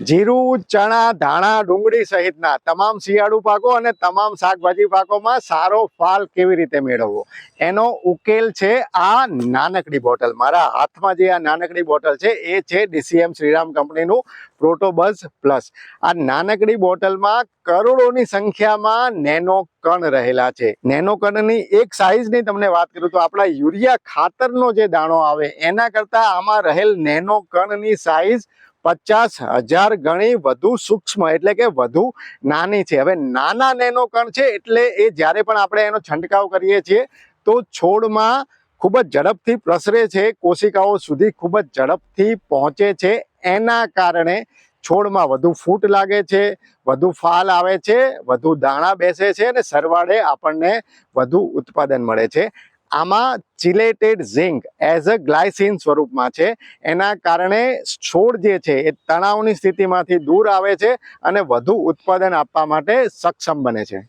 જીરું, ચણા, ધાણા, ડુંગળી સહિતના તમામ શિયાળુ પાકો અને તમામ શાકભાજી પાકોમાં સારો ફાલ કેવી રીતે મેળવવો? એનો ઉકેલ છે આ નાનકડી બોટલ. મારા હાથમાં જે આ નાનકડી બોટલ છે, એ છે ડીસીએમ શ્રીરામ કંપનીનું પ્રોટોબસ પ્લસ. આ નાનકડી બોટલમાં કરોડોની સંખ્યામાં નેનો કણ રહેલા છે. નેનો કણની એક સાઈઝની તમને વાત કરું તો આપણા યુરિયા ખાતરનો જે દાણો આવે, એના કરતાં આમાં રહેલ નેનો કણની સાઈઝ પચાસ હજાર ગણી વધુ સૂક્ષ્મ એટલે કે વધુ નાની છે. હવે નાના નેનો કણ છે એટલે એ જ્યારે પણ આપણે એનો છંટકાવ કરીએ છીએ તો છોડમાં ખૂબ જ ઝડપથી પ્રસરે છે. કોશિકાઓ સુધી ખૂબ જ ઝડપથી પહોંચે છે. એના કારણે છોડમાં વધુ ફૂટ લાગે છે, વધુ ફાલ આવે છે, વધુ દાણા બેસે છે અને સરવાળે આપણને વધુ ઉત્પાદન મળે છે. આમાં chelated zinc as a glycine સ્વરૂપમાં છે. એના કારણે છોડ જે છે એ તણાવની સ્થિતિમાંથી દૂર આવે છે અને વધુ ઉત્પાદન આપવા માટે સક્ષમ બને છે.